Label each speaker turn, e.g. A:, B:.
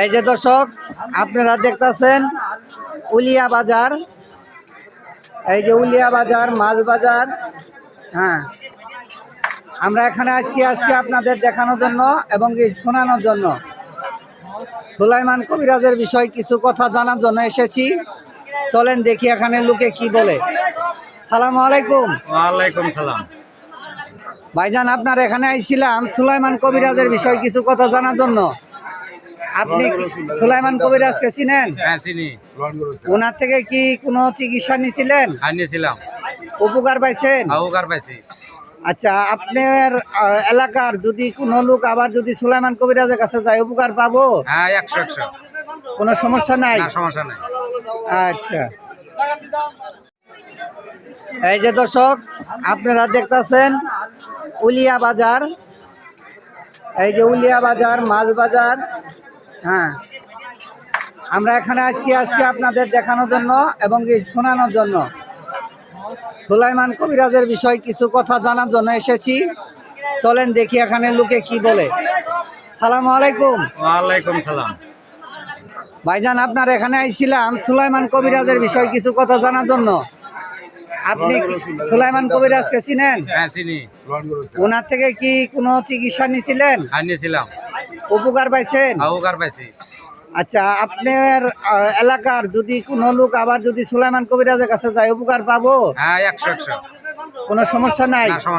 A: এই যে দর্শক আপনারা দেখতাছেন উলিয়া বাজার। এই যে উলিয়া বাজার মাছ বাজার হ্যাঁ। আমরা এখানে আসছি আজকে আপনাদের দেখানোর জন্য এবং কি শোনানোর জন্য। সুলাইমান কবিরাজের বিষয় কিছু কথা জানার জন্য এসেছি। চলেন দেখি এখানে লোকে কি বলে। সালাম আলাইকুম।
B: ওয়ালাইকুম সালাম।
A: ভাইজান আপনার এখানে আইছিলাম। সুলাইমান কবিরাজের বিষয় কিছু কথা জানার জন্য। আপনি সুলাইমান কবিরাজকে চিনেন?
B: হ্যাঁ চিনি।
A: ওনার থেকে কি কোনো চিকিৎসা নিছিলেন?
B: আনিয়েছিলাম
A: উপকার পাইছেন?
B: আউকার পাইছি।
A: আচ্ছা আপনার এলাকার যদি কোনো লোক আবার যদি সুলাইমান কবিরাজের কাছে যায় উপকার পাবো?
B: হ্যাঁ একশো একশো।
A: কোনো সমস্যা নাই?
B: না সমস্যা নেই।
A: আচ্ছা। এই যে দর্শক আপনারা দেখতাছেন উলিয়া বাজার। এই যে উলিয়া বাজার মাছ বাজার। হ্যাঁ। আমরা এখানে আসছি আজকে আপনাদের দেখানোর জন্য এবং শোনানোর জন্য। সুলাইমান কবিরাজের বিষয় কিছু কথা জানার জন্য এসেছি। চলেন দেখি এখানে লোকে কি বলে। সালাম আলাইকুম।
B: ওয়ালাইকুম সালাম।
A: ভাইজান আপনার এখানে আইছিলাম সুলাইমান কবিরাজের বিষয় কিছু কথা জানার জন্য। আপনি সুলাইমান কবিরাজকে চিনেন?
B: হ্যাঁ চিনি।
A: ওনার থেকে কি কোনো চিকিৎসা নিছিলেন
B: আনিয়েছিলাম
A: উপকার পাইছেন?
B: উপকার পাইছি।
A: আচ্ছা আপনার এলাকার যদি কোনো লোক আবার যদি সুলাইমান কবিরাজের কাছে যায় উপকার পাবো?
B: হ্যাঁ একশো একশো।
A: কোনো সমস্যা নাই?
B: সমস্যা